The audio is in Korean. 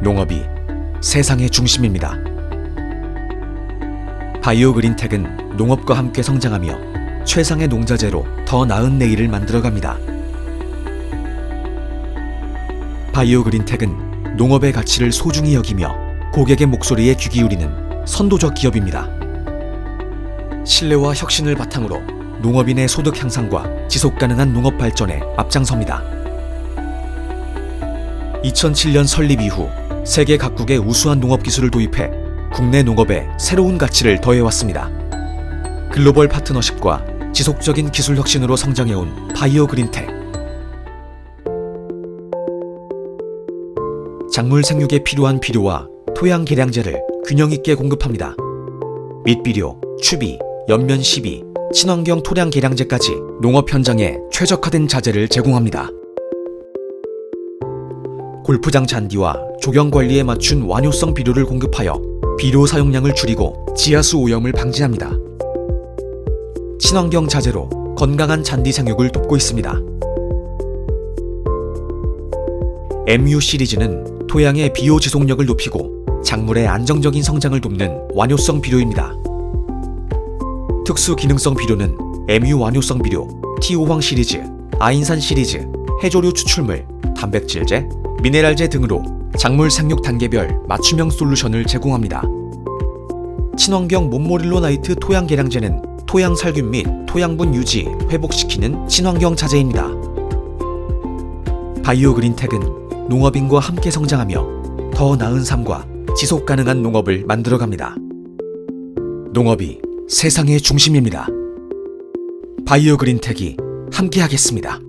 농업이 세상의 중심입니다. 바이오 그린텍은 농업과 함께 성장하며 최상의 농자재로 더 나은 내일을 만들어갑니다. 바이오 그린텍은 농업의 가치를 소중히 여기며 고객의 목소리에 귀 기울이는 선도적 기업입니다. 신뢰와 혁신을 바탕으로 농업인의 소득 향상과 지속 가능한 농업 발전에 앞장섭니다. 2007년 설립 이후 세계 각국의 우수한 농업 기술을 도입해 국내 농업에 새로운 가치를 더해왔습니다. 글로벌 파트너십과 지속적인 기술 혁신으로 성장해온 바이오 그린텍. 작물 생육에 필요한 비료와 토양 계량제를 균형 있게 공급합니다. 밑비료, 추비, 연면 시비, 친환경 토양 계량제까지 농업 현장에 최적화된 자재를 제공합니다. 골프장 잔디와 조경 관리에 맞춘 완효성 비료를 공급하여 비료 사용량을 줄이고 지하수 오염을 방지합니다. 친환경 자재로 건강한 잔디 생육을 돕고 있습니다. MU 시리즈는 토양의 비료 지속력을 높이고 작물의 안정적인 성장을 돕는 완효성 비료입니다. 특수 기능성 비료는 MU 완효성 비료, T5황 시리즈, 아인산 시리즈, 해조류 추출물, 단백질제, 미네랄제 등으로 작물 생육 단계별 맞춤형 솔루션을 제공합니다. 친환경 몬모릴로 나이트 토양 계량제는 토양 살균 및 토양분 유지, 회복시키는 친환경 자재입니다. 바이오 그린텍은 농업인과 함께 성장하며 더 나은 삶과 지속 가능한 농업을 만들어갑니다. 농업이 세상의 중심입니다. 바이오 그린텍이 함께하겠습니다.